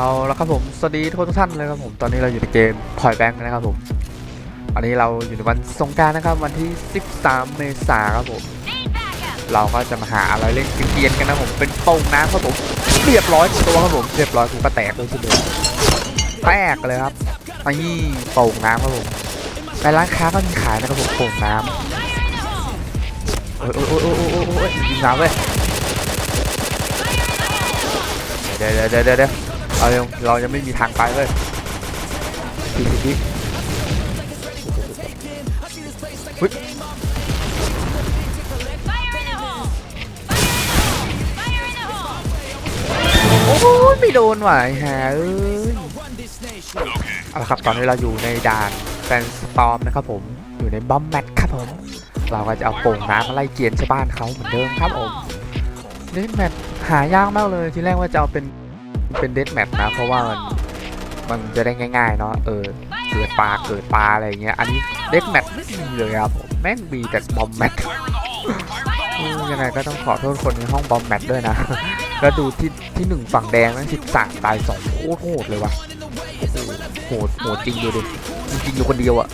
เอาละครับผมสวัสดีทุกท่านเลยครับผมตอนนี้เราอยู่ในเกมพอยแบงค์นะครับผมอันนี้เราอยู่ในวันสงการนะครับวันที่ 13 เมษายนครับผมเราก็จะมาหาอะไรเล่นเกียนกันนะผมเป็นโป่งน้ำครับผมเรียบร้อยตัวครับผมเรียบร้อยกูก็แตกเลยทีเดียวแตกเลยครับไอันนี้โป่งน้ำครับผมในร้านค้าก็มีขายนะครับผมโป่งน้ำโอ้ยโอ้ยโอ้ยโอ้ยโอ้ยโอ้ยโอ้ยยิงน้ำเว้ยเดี๋ยวเดี๋ยวเดี๋ยว เดี๋ยวเรายังเรายังไม่มีทางไปเลยทีทีทีเฮ้ยโอ้ยไม่โดนว่ะไอ้ห่าเอ้ยเอาละครับตอนนี้เราอยู่ในด่านแฟนสตอมนะครับผมอยู่ในบอมแมทครับผม เราก็จะเอาโป่งน้ำมาไล่เกียนชาวบ้านเขาเหมือนเดิมครับผมเดนแมทหายากมากเลยทีแรกว่าจะเอาเป็น เป็นเด a แมทนะ เพราะว่ามันมันจะได้ง่ายๆเนาะเออเกิดปลาเกิดปลาอะไรเงี้ยอันนี้เด a แมทไม่มีเลยครับผมแม่งมีแต่บอมแมทยังไงก็ต้องขอโทษคนในห้องบอมแมทด้วยนะแล้วดูที่ที่หนึ่งฝั่งแดงนั่นสิบสามตายสองโคตรโหดเลยว่ะโหดโหดจริงดูดิจริงอยู่คนเดียวอะ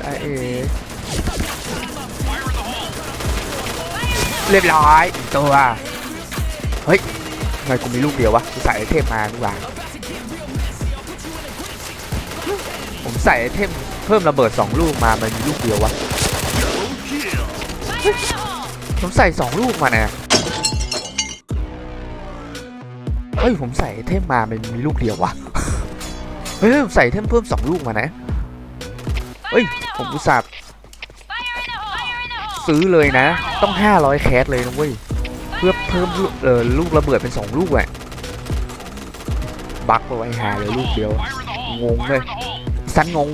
ได้เอ เรียบร้อยอีกตัว เฮ้ยทำไมกูมีลูกเดียววะกูใส่ไอเทมมาดีกว่าผมใส่ไอเทมเพิ่มระเบิดสองลูกมา มันมีลูกเดียววะผมใส่สองลูกมาเนี่ยเฮ้ย ผมใส่ไอเทมมา มันมีลูกเดียววะเฮ้ยผมใส่ไอเทมเพิ่มสองลูกมานะ เฮ้ย ผมอุตส่าห์ ซื้อเลยนะ ต้อง 500 แคสเลยนะเว้ย เพื่อเพิ่มลูกเออลูกระเบิดเป็น 2 ลูกอะบักไปไว้หาเลยลูกเดียว งงเลย สันงง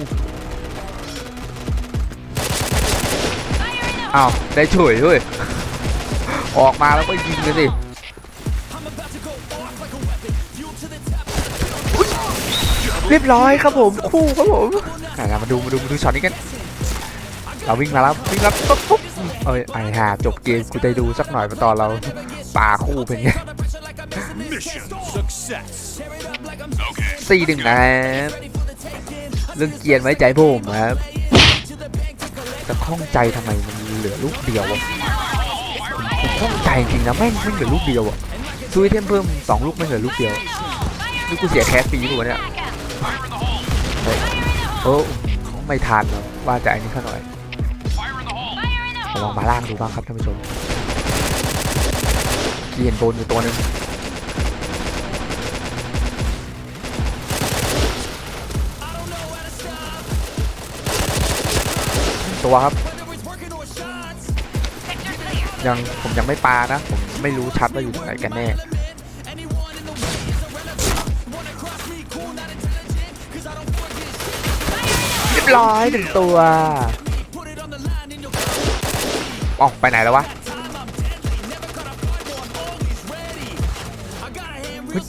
อ้าว ได้ช่วยด้วยออกมาแล้วก็ยิงเลยสิเรียบร้อยครับผม คู่ครับผมมาดูมาดูมาดูช็อตนี้กัน เราวิ่งมาแล้ววิ่งแล้วปุ๊บปุ๊บเอ้ยไอ้ห่าจบเกมกูได้ดูสักหน่อยมาตอนเราป่าคู่เป็นไงสี่หนึ่งนะครับเรื่องเกียนไว้ใจผมครับแต่ข้องใจทำไมมันเหลือลูกเดียววะผมข้องใจจริงนะแม่งไม่เหลือลูกเดียวอะช่วยเทมเพิ่มสองลูกไม่เหลือลูกเดียวนี่กูเสียแคสฟรีป่ะวเนี่ยโอ้ไม่ทันว่าจะไอ้นี่ข้าหน่อย ลองมาล่างดูบ้างครับท่านผู้ชมเกียนโดนอยู่ตัวหนึงตัวครับ ยังผมยังไม่ปานะ ผมไม่รู้ชัดว่าอยู่ตรงไหนกันแน่เรียบร้อยหนึ่งตัว ออกไปไหนแล้ววะเฮ้ย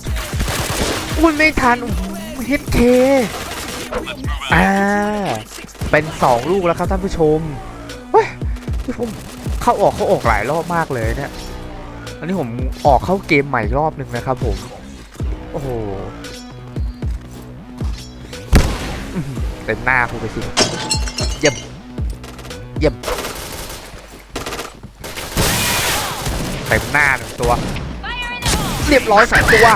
อุ้ยไม่ทันเฮดเคอ่า เป็นสองลูกแล้วครับท่านผู้ชมเฮ้ยที่ผมเข้าออกเข้าออกหลายรอบมากเลยเนี่ย อันนี้ผมออกเข้าเกมใหม่รอบหนึ่งนะครับผม โอ้โหเต็มหน้าคุณไปสิเยี่ยมเยี่ยม ต็มหน้าหนึ่งตัว เรียบร้อยสองตัว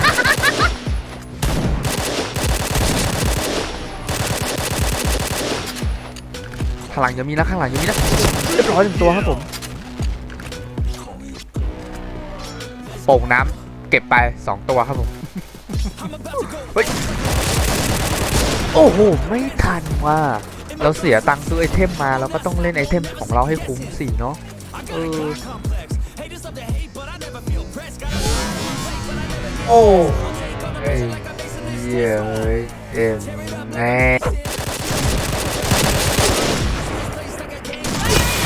ข้างหลังยังมีนะข้างหลังยังมีนะเรียบร้อยหนึ่งตัวครับผมโป่งน้ำเก็บไปสองตัวครับผมเฮ้ยโอ้โห ไม่ทันว่า เราเสียตังค์ซื้อไอเทมมาเราก็ต้องเล่นไอเทมของเราให้คุ้มสิเนาะเออ โอ้เฮ้ยเหี้ยเฮ้ยเอ็มแน่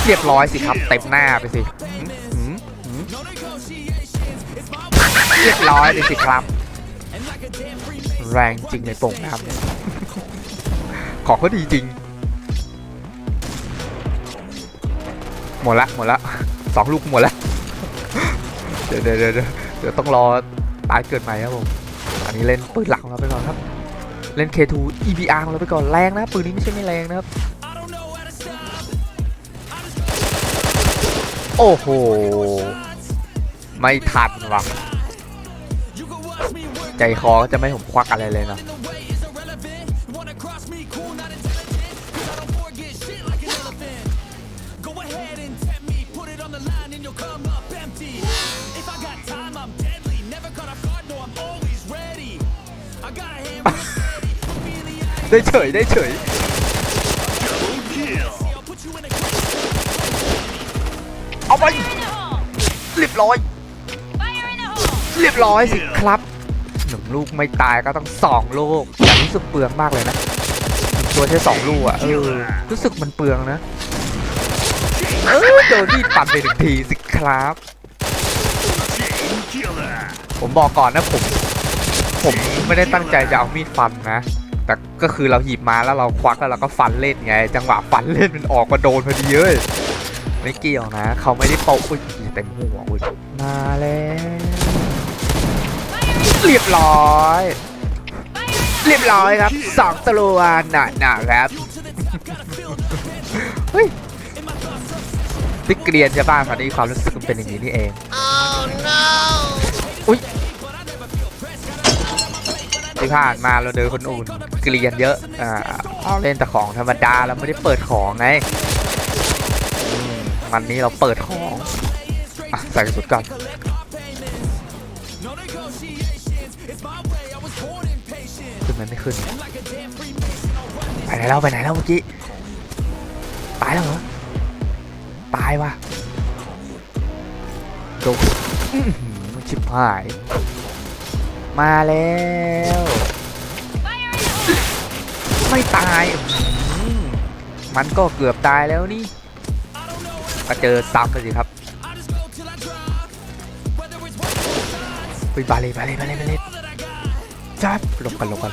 เรียบร้อยสิครับเต็มหน้าไปสิหืมหืมหืมเรียบร้อยเลยสิครับ แรงจริงในโป่งน้ำเนี่ยของก็ดีจริง หมดละหมดละสองลูกหมดละ เดี๋ยวเดี๋ยวเดี๋ยวเดี๋ยวต้องรอ ตายเกิดใหม่ครับผมอันนี้เล่นปืนหลักของเราไปก่อนครับ เล่น K2 EBR ของเราไปก่อนแรงนะปืนนี้ไม่ใช่ไม่แรงนะครับ โอ้โห ไม่ทันว่ะใจคอก็จะไม่ห้ผมควักอะไรเลยนะ ได้เฉยได้เฉยเอาไปเรียบร้อยเรียบร้อยสิครับหนึ่งลูกไม่ตายก็ต้องสองลูกแต่รู้สึกเปลืองมากเลยนะตัวใช้สองลูกอะเออรู้สึกมันเปลืองนะเออโดนมีดปัดไปหนึ่งทีสิครับ ผมบอกก่อนนะผม ผมไม่ได้ตั้งใจจะเอามีดฟันนะ แต่ก็คือเราหยิบมาแล้วเราควักแล้วเราก็ฟันเล่นไง จังหวะฟันเล่นมันออกมาโดนพอดีเอ้ยไม่เกี่ยวนะ เขาไม่ได้โปะอุ้ยเต็มหัวอุ้ยมาแล้วเรียบร้อย เรียบร้อยครับสองตัวหนาหนาๆครับเฮ้ยที่เกรียนใช่ป่ะคราวนี้ความรู้สึกมันเป็นอย่างนี้นี่เองอุ้ย ที่ผ่านมาเราเดินคนอื่นเกลียนเยอะอ่าเล่นแต่ของธรรมดาเราไม่ได้เปิดของไงอืมวันนี้เราเปิดของอะใส่กระสุนก่อนขึ้นมันไม่ขึ้นไปไหนแล้วไปไหนแล้วเมื่อกี้ตายแล้วเหรอตายว่ะโดนชิบหาย มาแล้ว ไม่ตาย มันก็เกือบตายแล้วนี่มาเจอซ้ำเลยสิครับไปบาเลยบาเลยบาเลยบาเลยจับหลบกันหลบกัน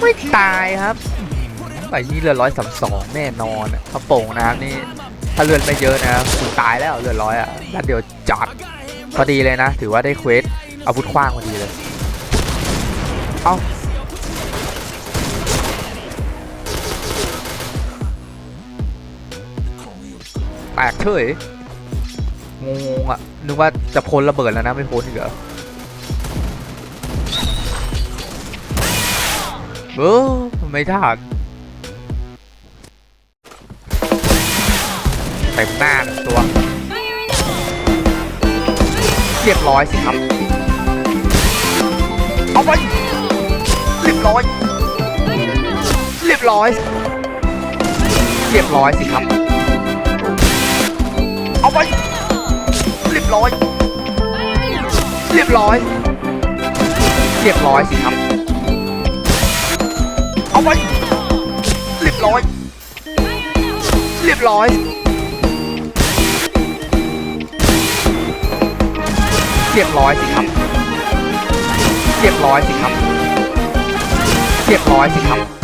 ไม่ตายครับ ไปนี่เรือร้อยสามสองแน่นอนถ้าโป่งนะครับนี่ถ้าเลือดไม่เยอะนะคุณตายแล้วเลือดร้อยอะแล้วเดี๋ยวจัดพอดีเลยนะ ถือว่าได้เควสอาวุธคว้างพอดีเลย เอ้าแตกเฉยงงอะนึกว่าจะพ้นระเบิดแล้วนะไม่พ้นอีกเหรอเออไม่ทัน เต็มหน้าหนึ่งตัว เรียบร้อยสิครับ เอาไป เรียบร้อย เรียบร้อย เรียบร้อยสิครับ เอาไป เรียบร้อย เรียบร้อย เรียบร้อยสิครับ เอาไป เรียบร้อย เรียบร้อย เรียบร้อยสิครับ เรียบร้อยสิครับ เรียบร้อยสิครับ